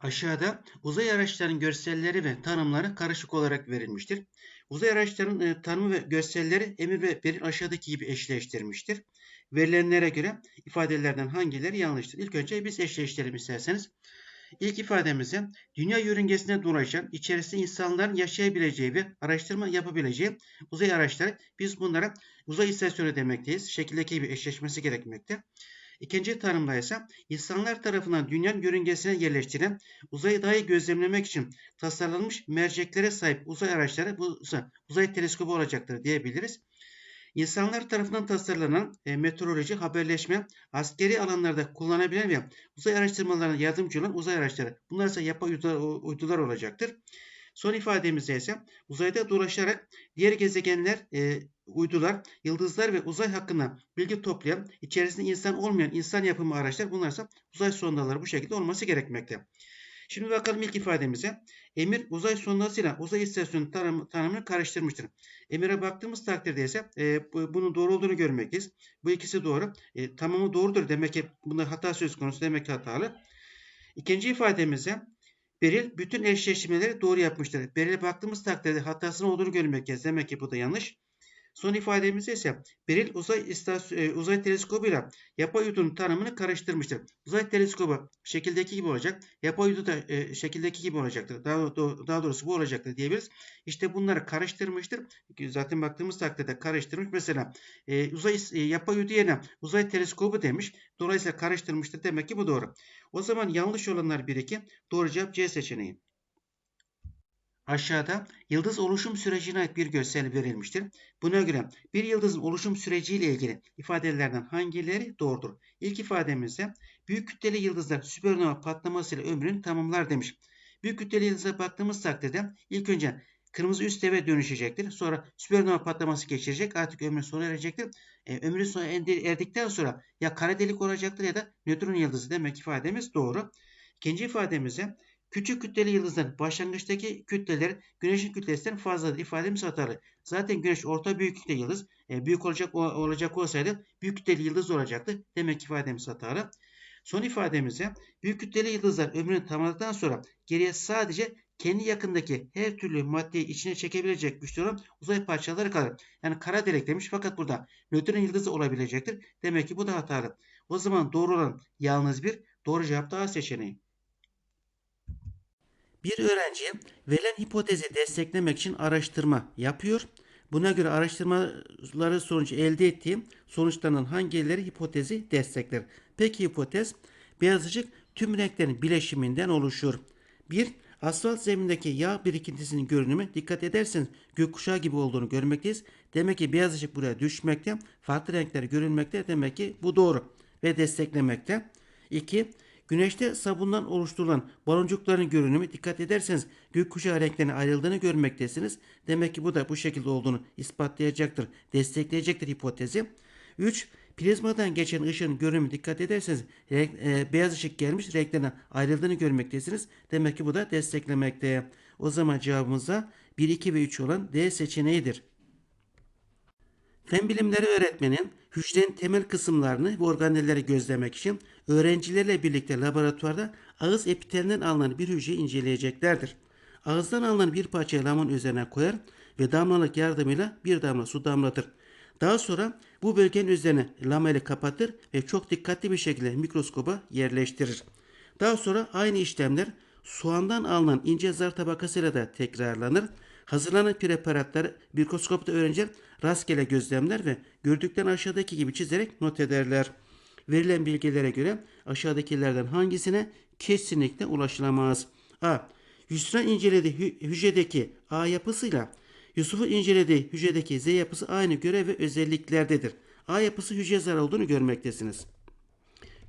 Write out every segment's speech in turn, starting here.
Aşağıda uzay araçlarının görselleri ve tanımları karışık olarak verilmiştir. Uzay araçlarının e, tanımı ve görselleri Emir ve Beril aşağıdaki gibi eşleştirmiştir. Verilenlere göre ifadelerden hangileri yanlıştır? İlk önce biz eşleştirelim isterseniz. İlk ifademize dünya yörüngesine dolaşan, içerisinde insanların yaşayabileceği ve araştırma yapabileceği uzay araçları biz bunlara uzay istasyonu demekteyiz. Şekildeki gibi eşleşmesi gerekmekte. İkinci tanımda ise insanlar tarafından dünyanın yörüngesine yerleştirilen uzayı daha iyi gözlemlemek için tasarlanmış merceklere sahip uzay araçları bu uzay, teleskobu olacaktır diyebiliriz. İnsanlar tarafından tasarlanan e, meteoroloji, haberleşme, askeri alanlarda kullanabilen ve uzay araştırmalarına yardımcı olan uzay araçları. Bunlar ise yapay uydular olacaktır. Son ifademizde ise uzayda dolaşarak diğer gezegenler, e, uydular, yıldızlar ve uzay hakkında bilgi toplayan, içerisinde insan olmayan insan yapımı araçlar bunlar ise uzay sondaları bu şekilde olması gerekmekte. Şimdi bakalım ilk ifademize. Emir uzay sondasıyla uzay istasyonu tanım, tanımını karıştırmıştır. Emir'e baktığımız takdirde ise e, bu, bunun doğru olduğunu görmekteyiz. Bu ikisi doğru. E, tamamı doğrudur. Demek ki bunda hata söz konusu. Demek ki hatalı. İkinci ifademize Beril bütün eşleştirmeleri doğru yapmıştır. Beril'e baktığımız takdirde hatasının olduğunu görmekteyiz. Demek ki bu da yanlış. Son ifademizde ise Beril uzay, istasyon, e, uzay teleskobuyla yapay uydunun tanımını karıştırmıştır. Uzay teleskobu şekildeki gibi olacak. Yapay uydu da e, şekildeki gibi olacaktır. Daha, daha doğrusu bu olacaktır diyebiliriz. İşte bunları karıştırmıştır. Zaten baktığımız takdirde karıştırmış. Mesela e, uzay e, yapay uydu yerine uzay teleskobu demiş. Dolayısıyla karıştırmıştır. Demek ki bu doğru. O zaman yanlış olanlar 1 2. Doğru cevap C seçeneği. Aşağıda yıldız oluşum sürecine ait bir görsel verilmiştir. Buna göre bir yıldızın oluşum süreciyle ilgili ifadelerden hangileri doğrudur? İlk ifademizde büyük kütleli yıldızlar süpernova patlamasıyla ömrünü tamamlar demiş. Büyük kütleli yıldıza baktığımız takdirde ilk önce kırmızı üst deve dönüşecektir. Sonra süpernova patlaması geçirecek. Artık ömrü sona erecektir. E, ömrü sona erdikten sonra ya kara delik olacaktır ya da nötron yıldızı demek ifademiz doğru. İkinci ifademize Küçük kütleli yıldızların başlangıçtaki kütleler güneşin kütlesinden fazladır. İfademiz hatalı. Zaten güneş orta büyüklükte yıldız. E, büyük olacak olacak olsaydı büyük kütleli yıldız olacaktı. Demek ki ifademiz. Son ifademize büyük kütleli yıldızlar ömrünü tamamladıktan sonra geriye sadece kendi yakındaki her türlü maddeyi içine çekebilecek güçlü olan uzay parçaları kalır. Yani kara delik demiş fakat burada nötron yıldızı olabilecektir. Demek ki bu da hatalı. O zaman doğru olan yalnız bir doğru cevap da A seçeneği. Bir öğrenci verilen hipotezi desteklemek için araştırma yapıyor. Buna göre araştırmaları sonucu elde ettiği sonuçlarının hangileri hipotezi destekler? Peki hipotez beyaz ışık tüm renklerin bileşiminden oluşur. 1. Asfalt zemindeki yağ birikintisinin görünümü dikkat ederseniz gökkuşağı gibi olduğunu görmekteyiz. Demek ki beyaz ışık buraya düşmekte, farklı renkler görünmekte. Demek ki bu doğru ve desteklemekte. 2. Güneşte sabundan oluşturulan baloncukların görünümü dikkat ederseniz gökkuşağı renklerine ayrıldığını görmektesiniz. Demek ki bu da bu şekilde olduğunu ispatlayacaktır, destekleyecektir hipotezi. 3. Prizmadan geçen ışığın görünümü dikkat ederseniz renk, e, beyaz ışık gelmiş renklerine ayrıldığını görmektesiniz. Demek ki bu da desteklemekte. O zaman cevabımız da 1, 2 ve 3 olan D seçeneğidir. Fen bilimleri öğretmenin hücrenin temel kısımlarını ve organelleri gözlemek için öğrencilerle birlikte laboratuvarda ağız epitelinden alınan bir hücreyi inceleyeceklerdir. Ağızdan alınan bir parçayı lamın üzerine koyar ve damlalık yardımıyla bir damla su damlatır. Daha sonra bu bölgenin üzerine lameli kapatır ve çok dikkatli bir şekilde mikroskoba yerleştirir. Daha sonra aynı işlemler soğandan alınan ince zar tabakasıyla da tekrarlanır. Hazırlanan preparatları mikroskopta öğrenciler rastgele gözlemler ve gördüklerini aşağıdaki gibi çizerek not ederler. Verilen bilgilere göre aşağıdakilerden hangisine kesinlikle ulaşılamaz? A. Yusuf'un incelediği hücredeki A yapısıyla Yusuf'un incelediği hücredeki Z yapısı aynı görev ve özelliklerdedir. A yapısı hücre zarı olduğunu görmektesiniz.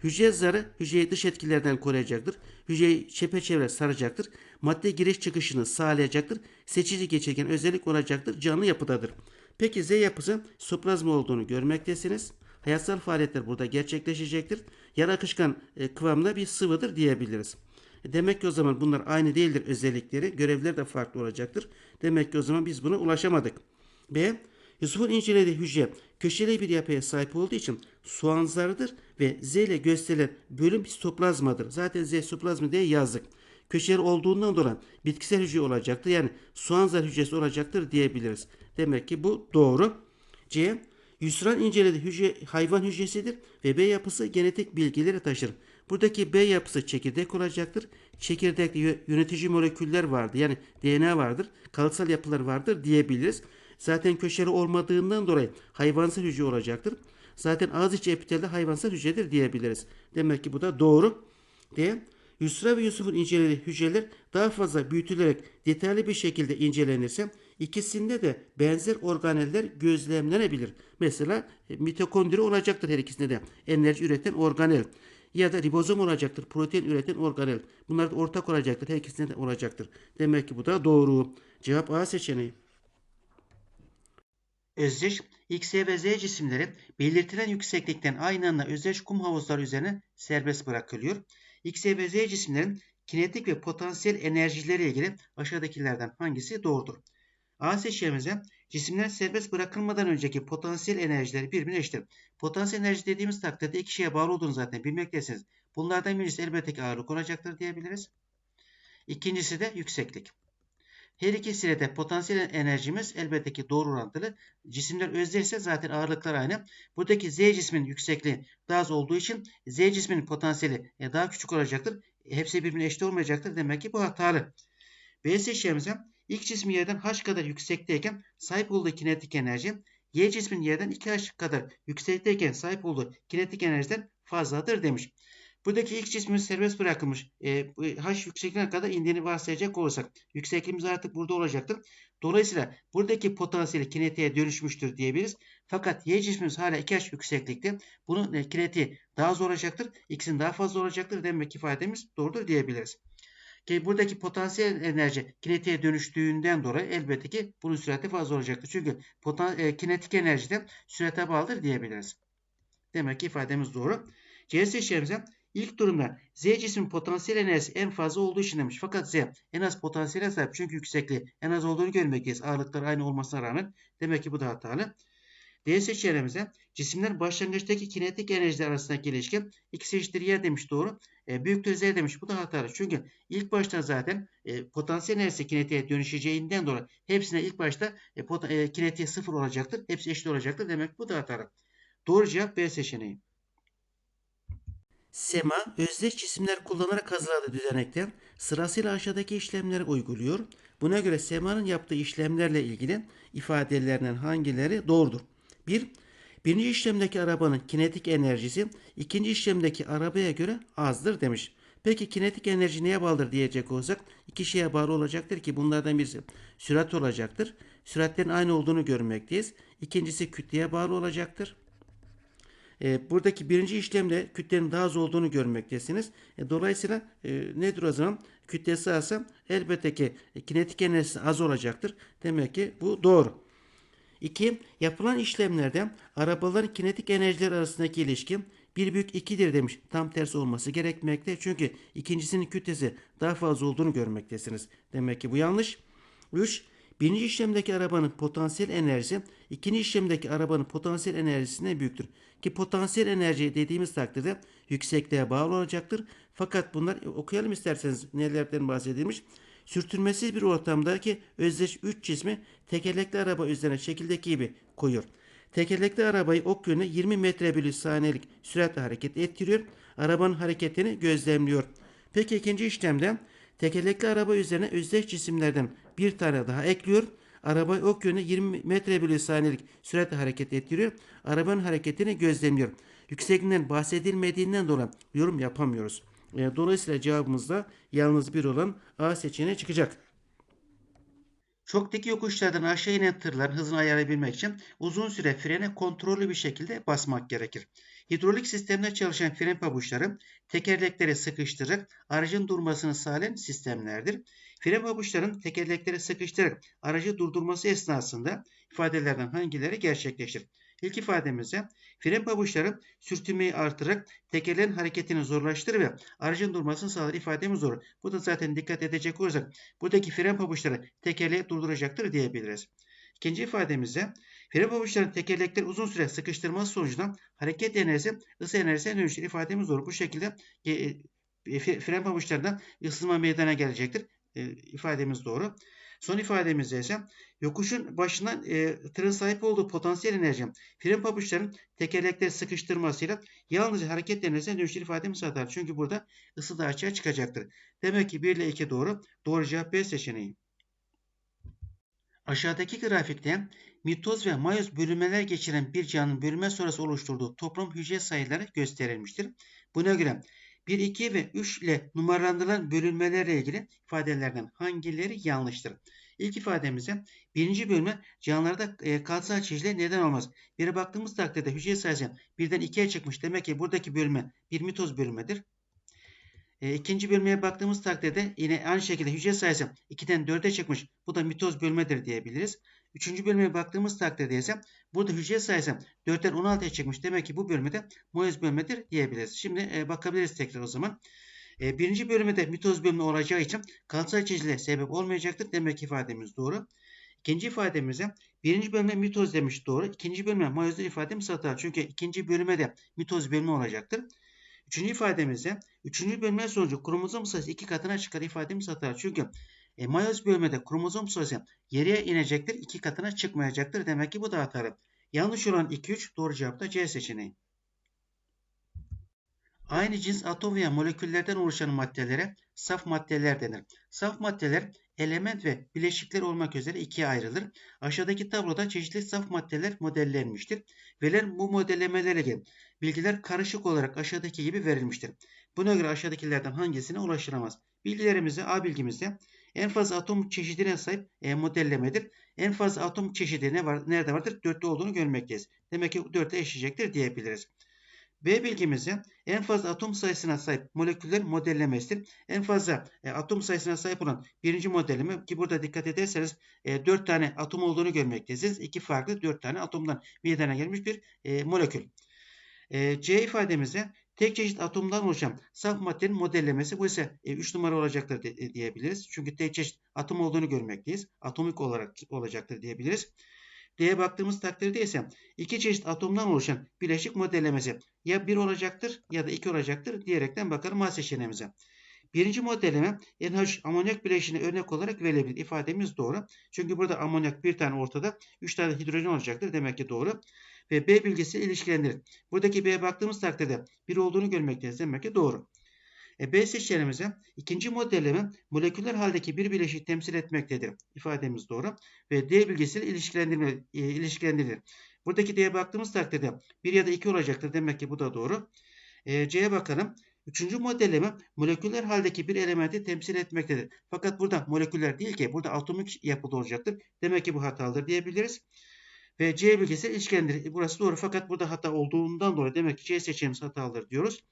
Hücre zarı hücreyi dış etkilerden koruyacaktır. Hücreyi çepeçevre saracaktır. Madde giriş çıkışını sağlayacaktır. Seçici geçirgen özellik olacaktır. Canlı yapıdadır. Peki Z yapısı soplazma olduğunu görmektesiniz. Hayatsal faaliyetler burada gerçekleşecektir. Yarı akışkan e, kıvamda bir sıvıdır diyebiliriz. Demek ki o zaman bunlar aynı değildir özellikleri. Görevleri de farklı olacaktır. Demek ki o zaman biz buna ulaşamadık. B. Yusuf'un incelediği hücre köşeli bir yapıya sahip olduğu için soğan zarıdır ve Z ile gösterilen bölüm histoplazmadır. Zaten Z sitoplazma diye yazdık. köşeli olduğundan dolayı bitkisel hücre olacaktır. Yani soğan zar hücresi olacaktır diyebiliriz. Demek ki bu doğru. C. Yusran incelediği hücre hayvan hücresidir ve B yapısı genetik bilgileri taşır. Buradaki B yapısı çekirdek olacaktır. Çekirdekte yönetici moleküller vardır. Yani DNA vardır. Kalıtsal yapılar vardır diyebiliriz. Zaten köşeli olmadığından dolayı hayvansal hücre olacaktır. Zaten ağız içi epitelde hayvansal hücredir diyebiliriz. Demek ki bu da doğru. D. Yusra ve Yusuf'un incelediği hücreler daha fazla büyütülerek detaylı bir şekilde incelenirse ikisinde de benzer organeller gözlemlenebilir. Mesela e, mitokondri olacaktır her ikisinde de. Enerji üreten organel. Ya da ribozom olacaktır. Protein üreten organel. Bunlar da ortak olacaktır. Her ikisinde de olacaktır. Demek ki bu da doğru. Cevap A seçeneği. Özdeş X, ve Z cisimleri belirtilen yükseklikten aynı anda özdeş kum havuzları üzerine serbest bırakılıyor. X, ve Z cisimlerin kinetik ve potansiyel enerjileri ilgili aşağıdakilerden hangisi doğrudur? A seçeneğimize cisimler serbest bırakılmadan önceki potansiyel enerjileri birbirine eşittir. Potansiyel enerji dediğimiz takdirde iki şeye bağlı olduğunu zaten bilmektesiniz. Bunlardan birisi elbette ki ağırlık olacaktır diyebiliriz. İkincisi de yükseklik. Her ikisiyle de potansiyel enerjimiz elbette ki doğru orantılı. Cisimler özdeşse zaten ağırlıklar aynı. Buradaki Z cisminin yüksekliği daha az olduğu için Z cisminin potansiyeli e, daha küçük olacaktır. Hepsi birbirine eşit olmayacaktır. Demek ki bu hatalı. B seçeceğimize ilk cismi yerden h kadar yüksekteyken sahip olduğu kinetik enerji Y cismin yerden 2h kadar yüksekteyken sahip olduğu kinetik enerjiden fazladır demiş. Buradaki ilk cismimiz serbest bırakılmış. E, h yüksekliğine kadar indiğini varsayacak olursak yüksekliğimiz artık burada olacaktır. Dolayısıyla buradaki potansiyeli kinetiğe dönüşmüştür diyebiliriz. Fakat y cismimiz hala 2h yükseklikte. Bunun e, kinetiği daha az olacaktır. X'in daha fazla olacaktır. Demek ifademiz doğrudur diyebiliriz. Ki buradaki potansiyel enerji kinetiğe dönüştüğünden dolayı elbette ki bunun sürati fazla olacaktır. Çünkü e, kinetik enerji de sürate bağlıdır diyebiliriz. Demek ki ifademiz doğru. C seçeneğimize İlk durumda Z cismin potansiyel enerjisi en fazla olduğu için demiş. Fakat Z en az potansiyele sahip çünkü yüksekliği en az olduğunu görmekteyiz. Ağırlıklar aynı olmasına rağmen. Demek ki bu da hatalı. D seçeneğimize cisimler başlangıçtaki kinetik enerjiler arasındaki ilişki x eşittir y demiş doğru. E, büyüktür z demiş. Bu da hatalı. Çünkü ilk başta zaten e, potansiyel enerjisi kinetiğe dönüşeceğinden dolayı hepsine ilk başta e, e, kinetiği sıfır olacaktır. Hepsi eşit olacaktır. Demek bu da hatalı. Doğru cevap B seçeneği. SEMA özdeş cisimler kullanarak hazırladığı düzenekten sırasıyla aşağıdaki işlemleri uyguluyor. Buna göre SEMA'nın yaptığı işlemlerle ilgili ifadelerinden hangileri doğrudur? 1. Birinci işlemdeki arabanın kinetik enerjisi ikinci işlemdeki arabaya göre azdır demiş. Peki kinetik enerji neye bağlıdır diyecek olsak iki şeye bağlı olacaktır ki bunlardan birisi sürat olacaktır. Süratlerin aynı olduğunu görmekteyiz. İkincisi kütleye bağlı olacaktır. E, buradaki birinci işlemde kütlenin daha az olduğunu görmektesiniz. E, dolayısıyla e, nedir o zaman? Kütlesi azsa elbette ki kinetik enerjisi az olacaktır. Demek ki bu doğru. 2. Yapılan işlemlerde arabaların kinetik enerjiler arasındaki ilişki 1 büyük 2'dir demiş. Tam tersi olması gerekmekte. Çünkü ikincisinin kütlesi daha fazla olduğunu görmektesiniz. Demek ki bu yanlış. 3. Birinci işlemdeki arabanın potansiyel enerjisi ikinci işlemdeki arabanın potansiyel enerjisine büyüktür. Ki potansiyel enerji dediğimiz takdirde yüksekliğe bağlı olacaktır. Fakat bunlar okuyalım isterseniz nelerden bahsedilmiş. Sürtünmesiz bir ortamdaki özdeş 3 cismi tekerlekli araba üzerine şekildeki gibi koyuyor. Tekerlekli arabayı ok yönüne 20 metre bölü saniyelik süratle hareket ettiriyor. Arabanın hareketini gözlemliyor. Peki ikinci işlemde tekerlekli araba üzerine özdeş cisimlerden bir tane daha ekliyor. Arabayı ok yönüne 20 metre bölü saniyelik süratle hareket ettiriyor. Arabanın hareketini gözlemliyor. Yüksekliğinden bahsedilmediğinden dolayı yorum yapamıyoruz. E, dolayısıyla cevabımız da yalnız bir olan A seçeneği çıkacak. Çok dik yokuşlardan aşağı inen tırların hızını ayarlayabilmek için uzun süre frene kontrollü bir şekilde basmak gerekir. Hidrolik sistemde çalışan fren pabuçları tekerlekleri sıkıştırarak aracın durmasını sağlayan sistemlerdir. Fren pabuçların tekerlekleri sıkıştırarak aracı durdurması esnasında ifadelerden hangileri gerçekleşir? İlk ifademizde fren pabuçları sürtünmeyi artırarak tekerlerin hareketini zorlaştırır ve aracın durmasını sağlar ifademiz olur. Bu da zaten dikkat edecek olursak buradaki fren pabuçları tekerleği durduracaktır diyebiliriz. İkinci ifademizde fren pabuçlarının tekerlekleri uzun süre sıkıştırması sonucunda hareket enerjisi ısı enerjisine dönüşür ifademiz olur. Bu şekilde e, fren pabuçlarında ısınma meydana gelecektir. E, ifademiz doğru. Son ifademizde ise yokuşun başından e, tırın sahip olduğu potansiyel enerji fren pabuçlarının tekerlekleri sıkıştırmasıyla yalnızca hareketlerine dönüştür ifademiz atar. Çünkü burada ısı da açığa çıkacaktır. Demek ki 1 ile 2 doğru. Doğru cevap B seçeneği. Aşağıdaki grafikte mitoz ve mayoz bölünmeler geçiren bir canlının bölünme sonrası oluşturduğu toplam hücre sayıları gösterilmiştir. Buna göre 1, 2 ve 3 ile numaralandırılan bölünmelerle ilgili ifadelerden hangileri yanlıştır? İlk ifademizde birinci bölme canlılarda e, katsal çeşitliğe neden olmaz. Bir baktığımız takdirde hücre sayısı birden ikiye çıkmış. Demek ki buradaki bölme bir mitoz bölümüdür. E, ikinci bölmeye baktığımız takdirde yine aynı şekilde hücre sayısı 2'den 4'e çıkmış. Bu da mitoz bölmedir diyebiliriz. Üçüncü bölmeye baktığımız takdirde ise burada hücre sayısı 4'ten 16'ya çıkmış. Demek ki bu bölmede moez bölmedir diyebiliriz. Şimdi e, bakabiliriz tekrar o zaman. E, birinci bölümde mitoz bölümü olacağı için kalıtsal çizgiye sebep olmayacaktır. Demek ki ifademiz doğru. İkinci ifademize birinci bölüme mitoz demiş doğru. İkinci bölüme mayozlu ifademiz hata. Çünkü ikinci bölüme de mitoz bölümü olacaktır. Üçüncü ifademizde üçüncü bölme sonucu kromozom sayısı iki katına çıkar ifademiz hata. Çünkü e, mayoz bölmede kromozom sayısı geriye inecektir. iki katına çıkmayacaktır. Demek ki bu da hatalı. Yanlış olan 2-3 doğru cevap da C seçeneği. Aynı cins atom veya moleküllerden oluşan maddelere saf maddeler denir. Saf maddeler element ve bileşikler olmak üzere ikiye ayrılır. Aşağıdaki tabloda çeşitli saf maddeler modellenmiştir. Verilen bu modellemelere ilgili bilgiler karışık olarak aşağıdaki gibi verilmiştir. Buna göre aşağıdakilerden hangisine ulaşılamaz? Bilgilerimizde A bilgimizde en fazla atom çeşidine sahip e, modellemedir. En fazla atom çeşidi ne var, nerede vardır? 4'te olduğunu görmekteyiz. Demek ki 4'te eşleyecektir diyebiliriz. B bilgimizde en fazla atom sayısına sahip moleküller modellemesidir. En fazla e, atom sayısına sahip olan birinci modelleme ki burada dikkat ederseniz e, 4 tane atom olduğunu görmektesiniz. İki farklı 4 tane atomdan meydana gelmiş bir e, molekül. E, C ifademizde tek çeşit atomdan oluşan saf maddenin modellemesi bu ise 3 e, numara olacaktır de, e, diyebiliriz. Çünkü tek çeşit atom olduğunu görmekteyiz. Atomik olarak olacaktır diyebiliriz. D'ye baktığımız takdirde ise iki çeşit atomdan oluşan bileşik modellemesi ya 1 olacaktır ya da 2 olacaktır diyerekten bakalım A seçeneğimize. Birinci modelleme NH amonyak bileşiğine örnek olarak verilebilir. İfademiz doğru. Çünkü burada amonyak bir tane ortada. 3 tane hidrojen olacaktır. Demek ki doğru. Ve B bilgisi ilişkilendirir. Buradaki B'ye baktığımız takdirde 1 olduğunu görmekteyiz. Demek ki doğru. E, B seçeneğimize ikinci modelleme moleküler haldeki bir bileşiği temsil etmektedir. İfademiz doğru. Ve D bilgisiyle ilişkilendirme, e, ilişkilendirilir. Buradaki D'ye baktığımız takdirde 1 ya da 2 olacaktır. Demek ki bu da doğru. E, C'ye bakalım. Üçüncü modelleme moleküler haldeki bir elementi temsil etmektedir. Fakat burada moleküler değil ki burada atomik yapıda olacaktır. Demek ki bu hatalıdır diyebiliriz. Ve C bilgisi ilişkilendirir. Burası doğru fakat burada hata olduğundan dolayı demek ki C seçeneğimiz hatalıdır diyoruz.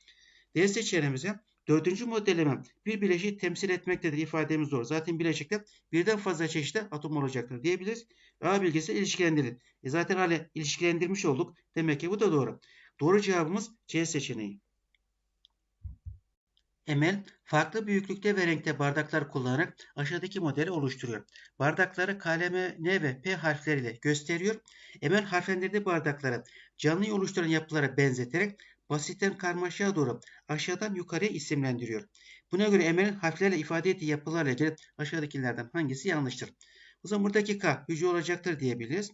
D seçeneğimize Dördüncü modelleme bir bileşiği temsil etmektedir ifademiz doğru. Zaten bileşikte birden fazla çeşitli atom olacaktır diyebiliriz. A bilgisi ilişkilendirin. E zaten hala ilişkilendirmiş olduk. Demek ki bu da doğru. Doğru cevabımız C seçeneği. Emel farklı büyüklükte ve renkte bardaklar kullanarak aşağıdaki modeli oluşturuyor. Bardakları kaleme N ve P harfleriyle gösteriyor. Emel harflendirdiği bardakları canlıyı oluşturan yapılara benzeterek basitten karmaşaya doğru aşağıdan yukarıya isimlendiriyor. Buna göre Emel'in harflerle ifade ettiği yapılarla ilgili aşağıdakilerden hangisi yanlıştır? O zaman buradaki K hücre olacaktır diyebiliriz.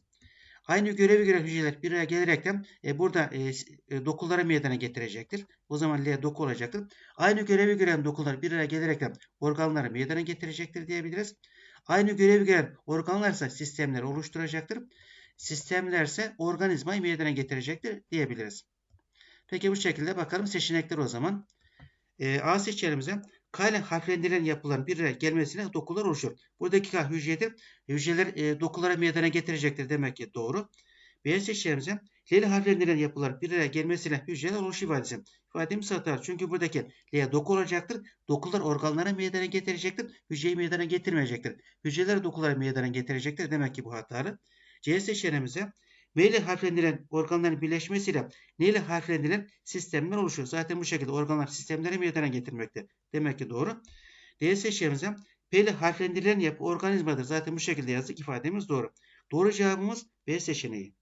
Aynı görevi gören hücreler bir araya gelerekten e, burada e, e, dokuları meydana getirecektir. O zaman L doku olacaktır. Aynı görevi gören dokular bir araya gelerekten organları meydana getirecektir diyebiliriz. Aynı görevi gören organlar ise sistemleri oluşturacaktır. Sistemler ise organizmayı meydana getirecektir diyebiliriz. Peki bu şekilde bakalım seçenekler o zaman. E, A seçeneğimize K ile harflendirilen yapıların bir araya gelmesine dokular oluşur. Buradaki K hücredir. Hücreler e, dokulara meydana getirecektir demek ki doğru. B seçeneğimize L ile harflendirilen yapılar bir araya gelmesiyle hücreler oluşu ifadesi. İfademiz satar. Çünkü buradaki L doku olacaktır. Dokular organlara meydana getirecektir. Hücreyi meydana getirmeyecektir. Hücreler dokulara meydana getirecektir. Demek ki bu hatalı. C seçeneğimize V ile harflendirilen organların birleşmesiyle N ile harflendirilen sistemler oluşuyor. Zaten bu şekilde organlar sistemleri meydana getirmekte. Demek ki doğru. D seçeneğimize P ile harflendirilen yapı organizmadır. Zaten bu şekilde yazdık. ifademiz doğru. Doğru cevabımız B seçeneği.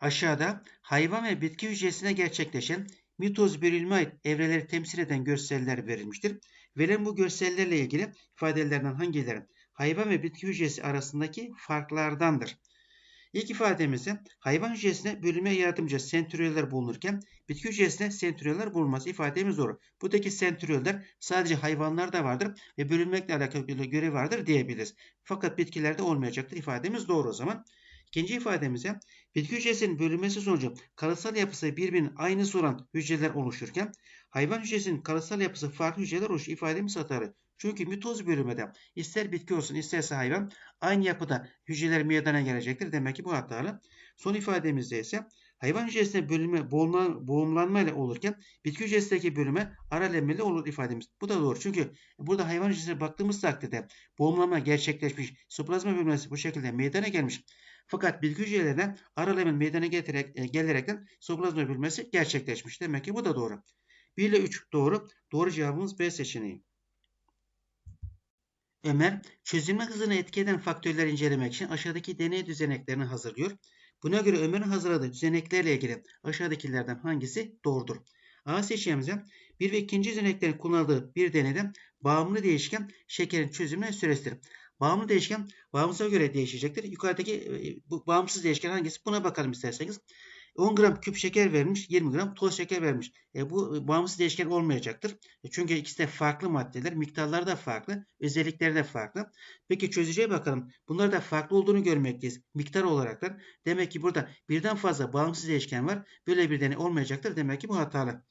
Aşağıda hayvan ve bitki hücresine gerçekleşen mitoz bölünme ait evreleri temsil eden görseller verilmiştir. Verilen bu görsellerle ilgili ifadelerden hangileri hayvan ve bitki hücresi arasındaki farklardandır? İlk ifademizde hayvan hücresine bölünme yardımcı sentriyoller bulunurken bitki hücresine sentriyoller bulunmaz ifademiz doğru. Buradaki sentriyoller sadece hayvanlarda vardır ve bölünmekle alakalı görev vardır diyebiliriz. Fakat bitkilerde olmayacaktır ifademiz doğru o zaman. İkinci ifademize bitki hücresinin bölünmesi sonucu kalıtsal yapısı birbirinin aynısı olan hücreler oluşurken hayvan hücresinin kalıtsal yapısı farklı hücreler oluşur ifademiz hatalı. Çünkü mitoz bölümünde ister bitki olsun isterse hayvan aynı yapıda hücreler meydana gelecektir. Demek ki bu hatalı. Son ifademizde ise hayvan hücresinde bölünme boğumlanma ile olurken bitki hücresindeki bölüme aralenme ile olur ifademiz. Bu da doğru. Çünkü burada hayvan hücresine baktığımız takdirde boğumlanma gerçekleşmiş. Soplazma bölünmesi bu şekilde meydana gelmiş. Fakat bitki hücrelerinde aralemin meydana getirerek, e, gelerekten soplazma bölünmesi gerçekleşmiş. Demek ki bu da doğru. 1 ile 3 doğru. Doğru cevabımız B seçeneği. Ömer, çözülme hızını etki eden faktörleri incelemek için aşağıdaki deney düzeneklerini hazırlıyor. Buna göre Ömer'in hazırladığı düzeneklerle ilgili aşağıdakilerden hangisi doğrudur? A seçeneğimize bir ve ikinci düzeneklerin kullanıldığı bir deneyde bağımlı değişken şekerin çözülme süresidir. Bağımlı değişken bağımsıza göre değişecektir. Yukarıdaki e, bu bağımsız değişken hangisi? Buna bakalım isterseniz. 10 gram küp şeker vermiş, 20 gram toz şeker vermiş. E, bu e, bağımsız değişken olmayacaktır. E, çünkü ikisi de farklı maddeler, miktarları da farklı, özellikleri de farklı. Peki çözeceğe bakalım. Bunlar da farklı olduğunu görmekteyiz. Miktar olaraklar. Demek ki burada birden fazla bağımsız değişken var. Böyle bir deney olmayacaktır. Demek ki bu hatalı.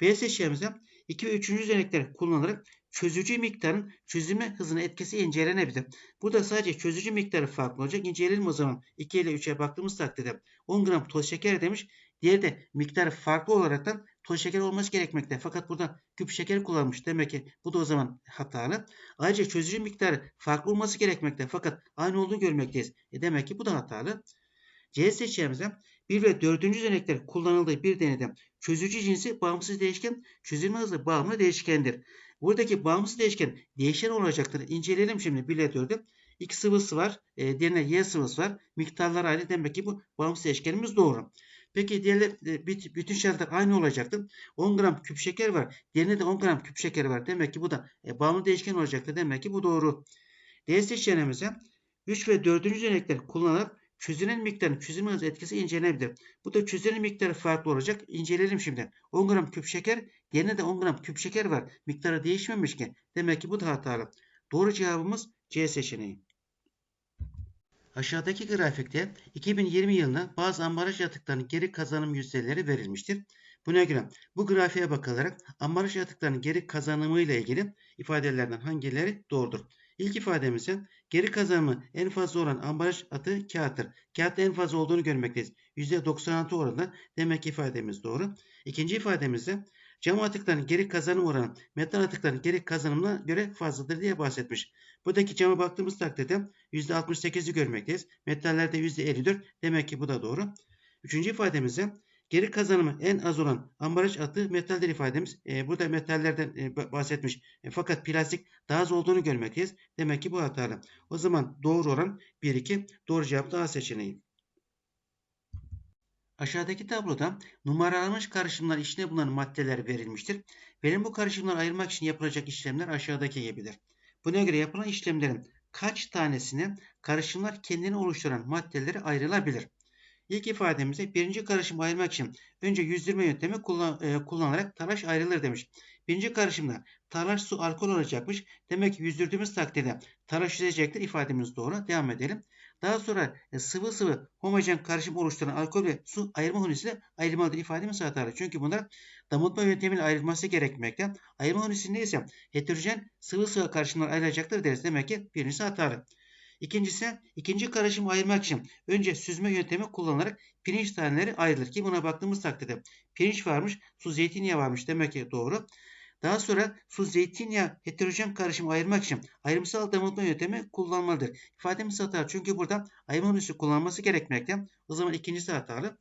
B seçeneğimizde 2 ve 3. özellikler kullanılarak çözücü miktarın çözülme hızına etkisi incelenebilir. Burada sadece çözücü miktarı farklı olacak. İnceleyelim o zaman. 2 ile 3'e baktığımız takdirde 10 gram toz şeker demiş. Diğeri de miktarı farklı olaraktan toz şeker olması gerekmekte. Fakat burada küp şeker kullanmış. Demek ki bu da o zaman hatalı. Ayrıca çözücü miktarı farklı olması gerekmekte. Fakat aynı olduğunu görmekteyiz. E demek ki bu da hatalı. C seçeneğimizde 1 ve 4. özellikler kullanıldığı bir deneyde çözücü cinsi bağımsız değişken, çözülme hızı bağımlı değişkendir. Buradaki bağımsız değişken değişen olacaktır. İnceleyelim şimdi 1 ile 4'ü. X sıvısı var. E, diğerine Y sıvısı var. Miktarlar aynı. Demek ki bu bağımsız değişkenimiz doğru. Peki diğerler e, bütün şartlar aynı olacaktır. 10 gram küp şeker var. Diğerinde de 10 gram küp şeker var. Demek ki bu da e, bağımlı değişken olacaktır. Demek ki bu doğru. D seçeneğimize 3 ve 4. örnekleri kullanarak çözünen miktarın çözülme hızı etkisi incelenebilir. Bu da çözünen miktarı farklı olacak. İnceleyelim şimdi. 10 gram küp şeker, yerine de 10 gram küp şeker var. Miktarı değişmemiş ki. Demek ki bu da hatalı. Doğru cevabımız C seçeneği. Aşağıdaki grafikte 2020 yılında bazı ambalaj atıklarının geri kazanım yüzdeleri verilmiştir. Buna göre bu grafiğe bakılarak ambalaj atıklarının geri kazanımı ile ilgili ifadelerden hangileri doğrudur? İlk ifademizde geri kazanımı en fazla olan ambalaj atığı kağıttır. Kağıtta en fazla olduğunu görmekteyiz. %96 oranında demek ki ifademiz doğru. İkinci ifademizde cam atıkların geri kazanım oranı metal atıkların geri kazanımına göre fazladır diye bahsetmiş. Buradaki cama baktığımız takdirde %68'i görmekteyiz. Metallerde %54 demek ki bu da doğru. Üçüncü ifademizde Geri kazanımı en az olan ambalaj atığı metaldir ifademiz. E, burada metallerden e, bahsetmiş. E, fakat plastik daha az olduğunu görmekteyiz. Demek ki bu hatalı. O zaman doğru oran 1-2. Doğru cevap da A seçeneği. Aşağıdaki tabloda numaralanmış karışımlar içinde bulunan maddeler verilmiştir. Benim bu karışımları ayırmak için yapılacak işlemler aşağıdaki gibidir. Buna göre yapılan işlemlerin kaç tanesine karışımlar kendini oluşturan maddeleri ayrılabilir? İlk ifademizde birinci karışımı ayırmak için önce yüzdürme yöntemi kullan, e, kullanarak talaş ayrılır demiş. Birinci karışımda talaş su alkol olacakmış. Demek ki yüzdürdüğümüz takdirde talaş yüzecektir. İfademiz doğru. Devam edelim. Daha sonra e, sıvı sıvı homojen karışım oluşturan alkol ve su ayırma hunisiyle ayrılmalıdır ifademiz hatalı. Çünkü bunlar damıtma yöntemiyle ayrılması gerekmekte. Ayırma hunisi neyse heterojen sıvı sıvı karışımlar ayrılacaktır deriz. Demek ki birincisi hatalı. İkincisi ikinci karışımı ayırmak için önce süzme yöntemi kullanarak pirinç taneleri ayrılır ki buna baktığımız takdirde pirinç varmış, su zeytinyağı varmış demek ki doğru. Daha sonra su zeytinyağı heterojen karışımı ayırmak için ayrımsal damıtma yöntemi kullanmalıdır. İfademiz hatalı çünkü burada ayırma usulü kullanması gerekmekte. O zaman ikincisi hatalı.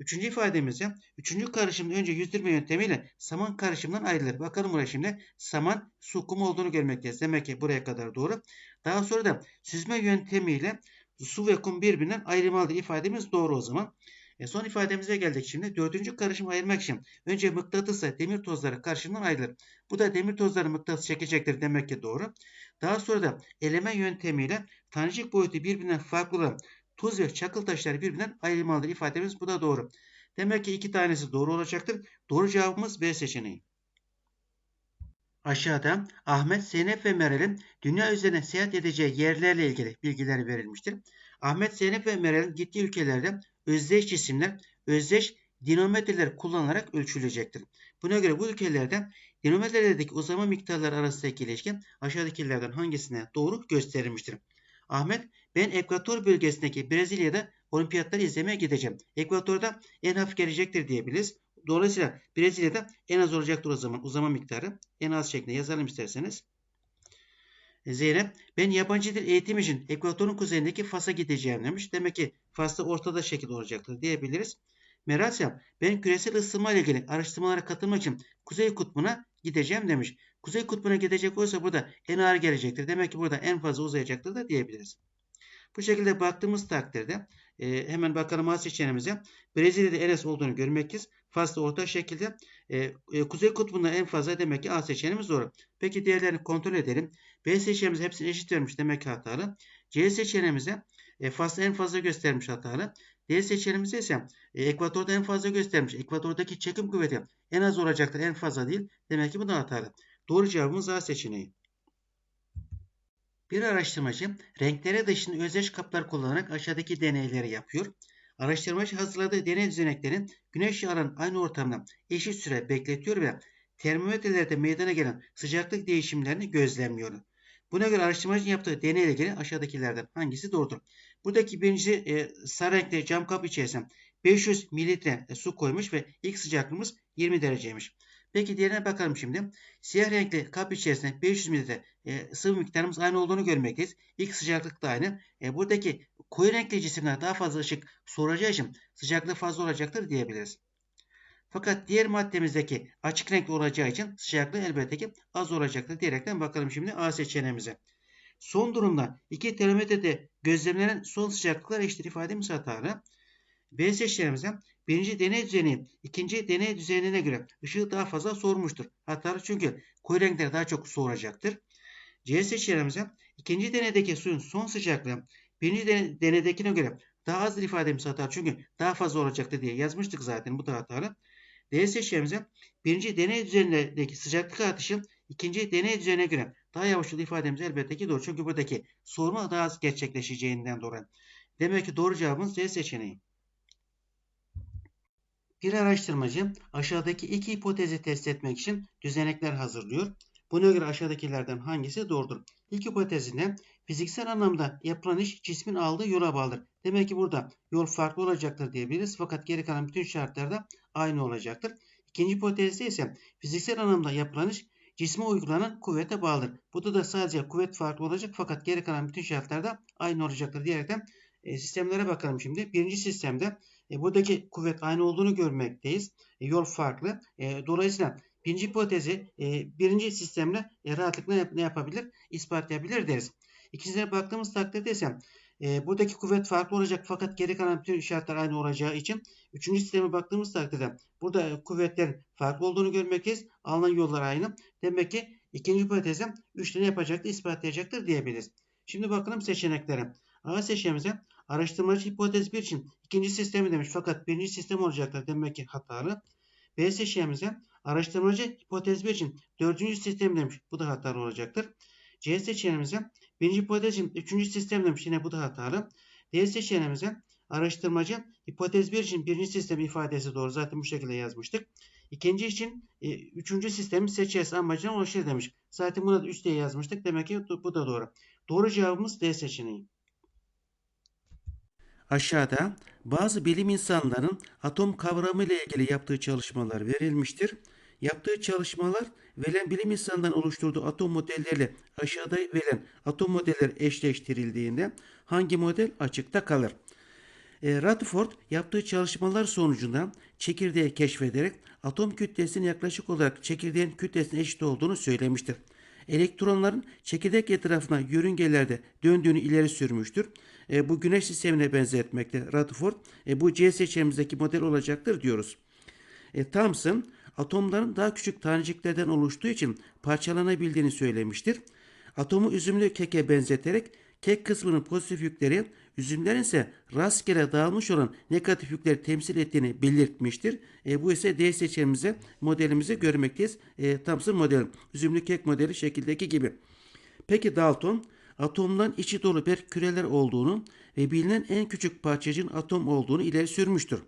Üçüncü ifademizde üçüncü karışımda önce yüzdürme yöntemiyle saman karışımından ayrılır. Bakalım buraya şimdi saman su kum olduğunu görmekteyiz. Demek ki buraya kadar doğru. Daha sonra da süzme yöntemiyle su ve kum birbirinden ayrılmalıdır ifademiz doğru o zaman. E, son ifademize geldik şimdi. Dördüncü karışımı ayırmak için önce mıknatısla demir tozları karışımdan ayrılır. Bu da demir tozları mıknatıs çekecektir demek ki doğru. Daha sonra da eleme yöntemiyle tanecik boyutu birbirinden farklı olan tuz ve çakıl taşları birbirinden ayrılmalıdır ifademiz. Bu da doğru. Demek ki iki tanesi doğru olacaktır. Doğru cevabımız B seçeneği. Aşağıda Ahmet, Zeynep ve Meral'in dünya üzerine seyahat edeceği yerlerle ilgili bilgiler verilmiştir. Ahmet, Zeynep ve Meral'in gittiği ülkelerde özdeş cisimler, özdeş dinometreler kullanılarak ölçülecektir. Buna göre bu ülkelerde dinometrelerdeki uzama miktarları arasındaki ilişki aşağıdakilerden hangisine doğru gösterilmiştir. Ahmet, ben ekvator bölgesindeki Brezilya'da olimpiyatları izlemeye gideceğim. Ekvatorda en hafif gelecektir diyebiliriz. Dolayısıyla Brezilya'da en az olacaktır o zaman uzama miktarı. En az şeklinde yazalım isterseniz. Zeynep ben yabancı dil eğitim için ekvatorun kuzeyindeki Fas'a gideceğim demiş. Demek ki Fas'ta ortada şekil olacaktır diyebiliriz. Merasya ben küresel ısınma ile ilgili araştırmalara katılmak için Kuzey Kutbu'na gideceğim demiş. Kuzey Kutbu'na gidecek olsa burada en ağır gelecektir. Demek ki burada en fazla uzayacaktır da diyebiliriz. Bu şekilde baktığımız takdirde e, hemen bakalım A seçeneğimize. Brezilya'da en az olduğunu görmekteyiz. Fas'ta orta şekilde. E, e, Kuzey Kutbu'nda en fazla demek ki A seçeneğimiz doğru. Peki diğerlerini kontrol edelim. B seçeneğimiz hepsini eşit vermiş demek ki hatalı. C seçeneğimize e, Fas'ta en fazla göstermiş hatalı. D seçeneğimizde ise e, Ekvator'da en fazla göstermiş. Ekvatordaki çekim kuvveti en az olacaktır en fazla değil. Demek ki bu da hatalı. Doğru cevabımız A seçeneği. Bir araştırmacı renklere dışında özdeş kaplar kullanarak aşağıdaki deneyleri yapıyor. Araştırmacı hazırladığı deney düzeneklerin güneş alan aynı ortamda eşit süre bekletiyor ve termometrelerde meydana gelen sıcaklık değişimlerini gözlemliyor. Buna göre araştırmacının yaptığı deney ile ilgili aşağıdakilerden hangisi doğrudur? Buradaki birinci e, sarı renkli cam kap içerisine 500 mililitre su koymuş ve ilk sıcaklığımız 20 dereceymiş. Peki diğerine bakalım şimdi. Siyah renkli kap içerisinde 500 mililitre e, sıvı miktarımız aynı olduğunu görmekteyiz. İlk sıcaklık da aynı. E, buradaki koyu renkli cisimler daha fazla ışık soracağı için sıcaklığı fazla olacaktır diyebiliriz. Fakat diğer maddemizdeki açık renkli olacağı için sıcaklığı elbette ki az olacaktır diyerekten bakalım şimdi A seçeneğimize. Son durumda iki termometrede gözlemlenen son sıcaklıklar eşittir ifademiz hatalı. B seçeneğimizden birinci deney düzeni ikinci deney düzenine göre ışığı daha fazla soğurmuştur. Hatalı çünkü koyu renkler daha çok soğuracaktır. C seçeneğimizden ikinci deneydeki suyun son sıcaklığı birinci deneydekine göre daha azdır ifademiz hatalı çünkü daha fazla olacaktır diye yazmıştık zaten bu da hatalı. D seçeneğimize birinci deney düzenindeki sıcaklık artışı ikinci deney düzenine göre daha yavaş olduğu ifademiz elbette ki doğru. Çünkü buradaki soğuma daha az gerçekleşeceğinden dolayı. Demek ki doğru cevabımız D seçeneği. Bir araştırmacı aşağıdaki iki hipotezi test etmek için düzenekler hazırlıyor. Buna göre aşağıdakilerden hangisi doğrudur? İlk hipotezinde fiziksel anlamda yapılan iş cismin aldığı yola bağlıdır. Demek ki burada yol farklı olacaktır diyebiliriz. Fakat geri kalan bütün şartlarda aynı olacaktır. İkinci hipotezde ise fiziksel anlamda yapılan iş cisme uygulanan kuvvete bağlıdır. Burada da sadece kuvvet farklı olacak fakat geri kalan bütün şartlarda aynı olacaktır diyerekten e, sistemlere bakalım şimdi. Birinci sistemde e, buradaki kuvvet aynı olduğunu görmekteyiz. E, yol farklı. E, dolayısıyla birinci hipotezi e, birinci sistemle e, rahatlıkla ne, ne yapabilir? İspatlayabilir deriz. İkincisine baktığımız takdirde ise e, buradaki kuvvet farklı olacak fakat geri kalan bütün şartlar aynı olacağı için üçüncü sisteme baktığımız takdirde burada kuvvetlerin farklı olduğunu görmekteyiz. Alınan yollar aynı. Demek ki ikinci hipotezi 3 tane yapacaktır, ispatlayacaktır diyebiliriz. Şimdi bakalım seçeneklere. A seçeneğimize araştırmacı hipotez 1 için ikinci sistemi demiş fakat birinci sistem olacaktır. Demek ki hatalı. B seçeneğimize araştırmacı hipotez 1 için dördüncü sistem demiş. Bu da hatalı olacaktır. C seçeneğimize birinci hipotez için üçüncü sistem demiş. Yine bu da hatalı. D seçeneğimize araştırmacı hipotez 1 için birinci sistem ifadesi doğru. Zaten bu şekilde yazmıştık. İkinci için e, üçüncü sistemi seçeceğiz amacına ulaşır demiş. Zaten buna da 3 diye yazmıştık. Demek ki bu da doğru. Doğru cevabımız D seçeneği. Aşağıda bazı bilim insanlarının atom kavramı ile ilgili yaptığı çalışmalar verilmiştir. Yaptığı çalışmalar verilen bilim insanlarının oluşturduğu atom modelleriyle aşağıda verilen atom modeller eşleştirildiğinde hangi model açıkta kalır? E, Rutherford yaptığı çalışmalar sonucunda çekirdeği keşfederek atom kütlesinin yaklaşık olarak çekirdeğin kütlesine eşit olduğunu söylemiştir. Elektronların çekirdek etrafına yörüngelerde döndüğünü ileri sürmüştür. E, bu güneş sistemine benzetmekte Rutherford. E, bu C seçeneğimizdeki model olacaktır diyoruz. E, Thomson atomların daha küçük taneciklerden oluştuğu için parçalanabildiğini söylemiştir. Atomu üzümlü keke benzeterek kek kısmının pozitif yükleri, üzümlerin ise rastgele dağılmış olan negatif yükleri temsil ettiğini belirtmiştir. E, bu ise D seçeneğimize modelimizi görmekteyiz. E, Thomson modeli, üzümlü kek modeli şekildeki gibi. Peki Dalton atomdan içi dolu bir küreler olduğunu ve bilinen en küçük parçacığın atom olduğunu ileri sürmüştür.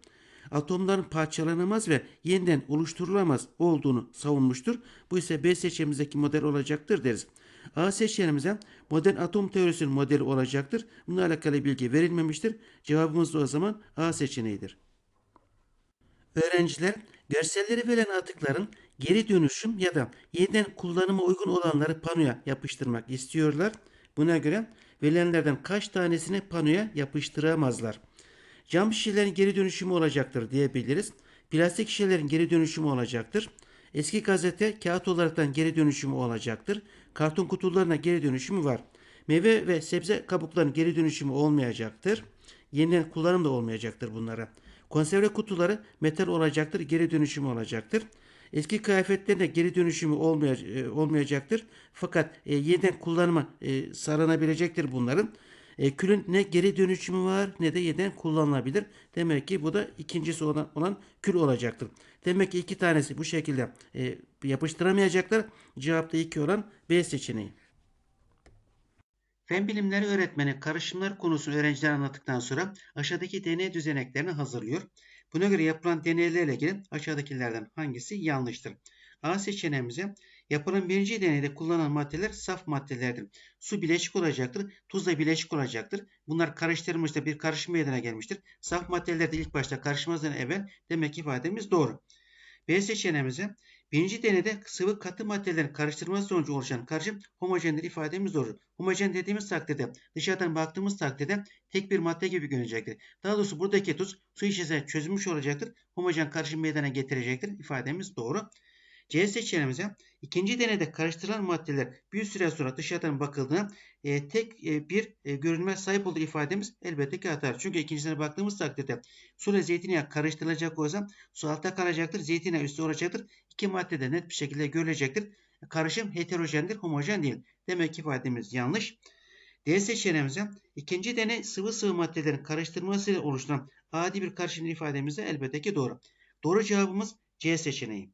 Atomların parçalanamaz ve yeniden oluşturulamaz olduğunu savunmuştur. Bu ise B seçeneğimizdeki model olacaktır deriz. A seçeneğimize modern atom teorisinin modeli olacaktır. Bununla alakalı bilgi verilmemiştir. Cevabımız da o zaman A seçeneğidir. Öğrenciler görselleri verilen atıkların geri dönüşüm ya da yeniden kullanıma uygun olanları panoya yapıştırmak istiyorlar. Buna göre verilenlerden kaç tanesini panoya yapıştıramazlar? Cam şişelerin geri dönüşümü olacaktır diyebiliriz. Plastik şişelerin geri dönüşümü olacaktır. Eski gazete kağıt olaraktan geri dönüşümü olacaktır. Karton kutularına geri dönüşümü var. Meyve ve sebze kabuklarının geri dönüşümü olmayacaktır. Yeniden kullanım da olmayacaktır bunlara. Konserve kutuları metal olacaktır, geri dönüşümü olacaktır. Eski kıyafetlerinde geri dönüşümü olmay- olmayacaktır. Fakat e, yeniden kullanıma e, saranabilecektir bunların. E, külün ne geri dönüşümü var ne de yeniden kullanılabilir. Demek ki bu da ikincisi olan, olan kül olacaktır. Demek ki iki tanesi bu şekilde e, yapıştıramayacaklar. Cevapta iki olan B seçeneği. Fen bilimleri öğretmeni karışımlar konusunu öğrencilere anlattıktan sonra aşağıdaki deney düzeneklerini hazırlıyor. Buna göre yapılan deneylerle ilgili aşağıdakilerden hangisi yanlıştır? A seçeneğimize yapılan birinci deneyde kullanılan maddeler saf maddelerdir. Su bileşik olacaktır, tuz da bileşik olacaktır. Bunlar karıştırılmıştır, bir karışım meydana gelmiştir. Saf maddeler de ilk başta karışmazdan evvel demek ifademiz doğru. B seçeneğimize birinci deneyde sıvı katı maddelerin karıştırılması sonucu oluşan karışım homojendir ifademiz doğru. Homojen dediğimiz takdirde dışarıdan baktığımız takdirde tek bir madde gibi görünecektir. Daha doğrusu buradaki tuz su içerisinde çözülmüş olacaktır. Homojen karışım meydana getirecektir. ifademiz doğru. C seçeneğimize ikinci deneyde karıştırılan maddeler bir süre sonra dışarıdan bakıldığında e, tek e, bir e, görünme sahip olduğu ifademiz elbette ki atar. Çünkü ikincisine baktığımız takdirde su ile zeytinyağı karıştırılacak olsa su altta kalacaktır, zeytinyağı üstte olacaktır. İki madde de net bir şekilde görülecektir. Karışım heterojendir, homojen değil. Demek ki ifademiz yanlış. D seçeneğimize ikinci deney sıvı sıvı maddelerin karıştırılmasıyla oluşturan adi bir karışım ifademizde elbette ki doğru. Doğru cevabımız C seçeneği.